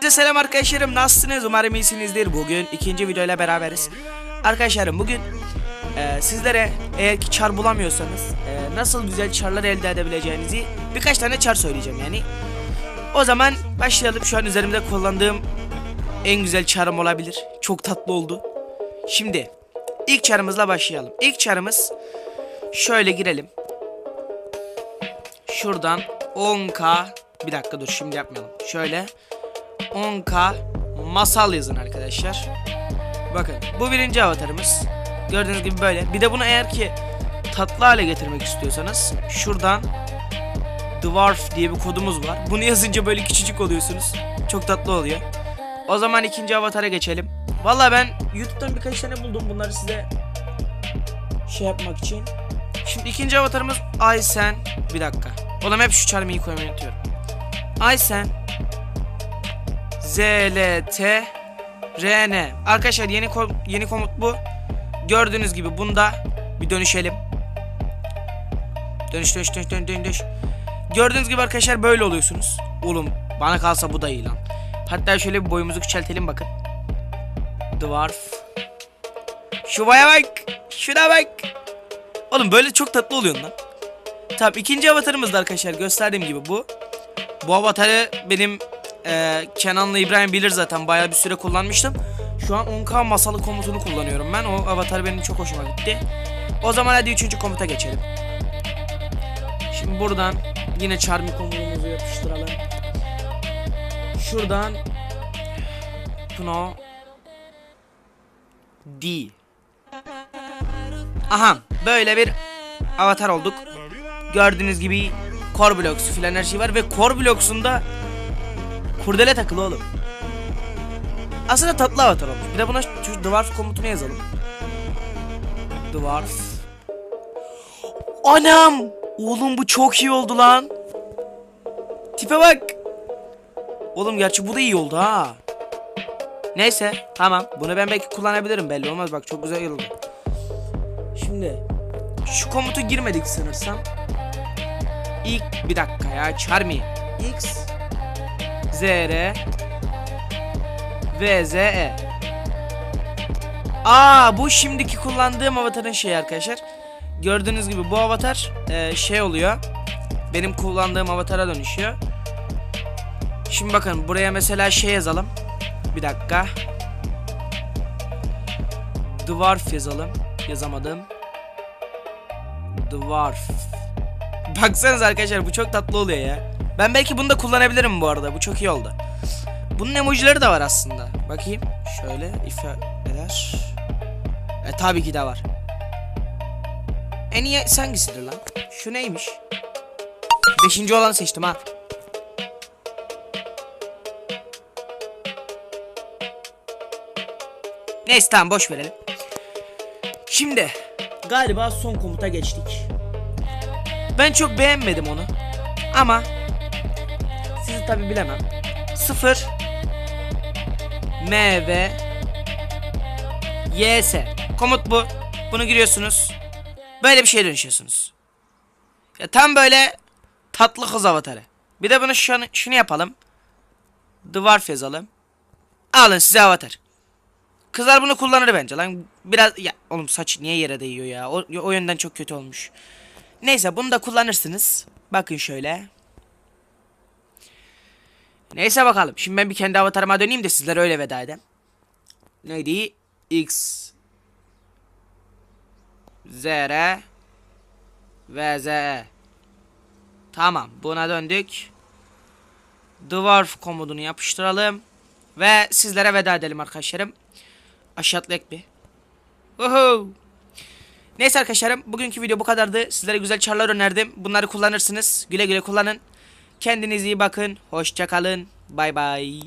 Size selam arkadaşlarım. Nasılsınız? Umarım iyisinizdir. Bugün ikinci videoyla beraberiz. Arkadaşlarım bugün e, sizlere eğer ki çar bulamıyorsanız e, nasıl güzel çarlar elde edebileceğinizi birkaç tane çar söyleyeceğim yani. O zaman başlayalım. Şu an üzerimde kullandığım en güzel çarım olabilir. Çok tatlı oldu. Şimdi ilk çarımızla başlayalım. İlk çarımız şöyle girelim. Şuradan 10k bir dakika dur şimdi yapmayalım. Şöyle 10k masal yazın arkadaşlar. Bakın bu birinci avatarımız. Gördüğünüz gibi böyle. Bir de bunu eğer ki tatlı hale getirmek istiyorsanız şuradan Dwarf diye bir kodumuz var. Bunu yazınca böyle küçücük oluyorsunuz. Çok tatlı oluyor. O zaman ikinci avatara geçelim. Valla ben YouTube'dan birkaç tane buldum bunları size şey yapmak için. Şimdi ikinci avatarımız Aysen. Bir dakika. Oğlum hep şu çarmıyı koymayı unutuyorum. Aysen ZLT RN. Arkadaşlar yeni kom- yeni komut bu. Gördüğünüz gibi bunda bir dönüşelim. Dönüş dönüş dönüş dönüş dönüş. Gördüğünüz gibi arkadaşlar böyle oluyorsunuz. Oğlum bana kalsa bu da iyi lan. Hatta şöyle bir boyumuzu küçültelim bakın. Dwarf. Şu baya bak. Şuna bak. Oğlum böyle çok tatlı oluyor lan. Tamam ikinci avatarımız da arkadaşlar gösterdiğim gibi bu. Bu avatarı benim e, Kenan'la İbrahim bilir zaten bayağı bir süre kullanmıştım. Şu an 10K masalı komutunu kullanıyorum ben. O avatar benim çok hoşuma gitti. O zaman hadi 3. komuta geçelim. Şimdi buradan yine Charmy komutumuzu yapıştıralım. Şuradan Pno D Aha böyle bir avatar olduk. Gördüğünüz gibi Core Blocks filan her şey var ve Core Blocks'unda kurdele takılı oğlum. Aslında tatlı avatar olmuş. Bir de buna şu Dwarf komutunu yazalım. Dwarf. Anam! Oğlum bu çok iyi oldu lan. Tipe bak. Oğlum gerçi bu da iyi oldu ha. Neyse tamam. Bunu ben belki kullanabilirim belli olmaz bak çok güzel oldu. Şimdi şu komutu girmedik sanırsam. İlk bir dakika ya Charmy. X Z R V Z E. Aa bu şimdiki kullandığım avatarın şeyi arkadaşlar. Gördüğünüz gibi bu avatar e, şey oluyor. Benim kullandığım avatara dönüşüyor. Şimdi bakın buraya mesela şey yazalım. Bir dakika. Dwarf yazalım. Yazamadım. Dwarf. Baksanız arkadaşlar bu çok tatlı oluyor ya. Ben belki bunu da kullanabilirim bu arada. Bu çok iyi oldu. Bunun emojileri de var aslında. Bakayım. Şöyle ifadeler. E tabii ki de var. En iyi hangisidir lan? Şu neymiş? Beşinci olanı seçtim ha. Neyse tamam boş verelim. Şimdi galiba son komuta geçtik. Ben çok beğenmedim onu. Ama tabi bilemem. 0 M V Y S komut bu. Bunu giriyorsunuz. Böyle bir şeye dönüşüyorsunuz. Ya tam böyle tatlı kız avatarı. Bir de bunu şunu, şunu yapalım. Dwarf yazalım. Alın size avatar. Kızlar bunu kullanır bence lan. Biraz ya oğlum saç niye yere değiyor ya? O, o yönden çok kötü olmuş. Neyse bunu da kullanırsınız. Bakın şöyle. Neyse bakalım. Şimdi ben bir kendi avatarıma döneyim de sizlere öyle veda edeyim. Neydi? X Z R V Z E Tamam buna döndük. Dwarf komutunu yapıştıralım. Ve sizlere veda edelim arkadaşlarım. Aşağı atlayak bir. Uhu. Neyse arkadaşlarım bugünkü video bu kadardı. Sizlere güzel çarlar önerdim. Bunları kullanırsınız. Güle güle kullanın. Kendinize iyi bakın. Hoşça kalın. Bay bay.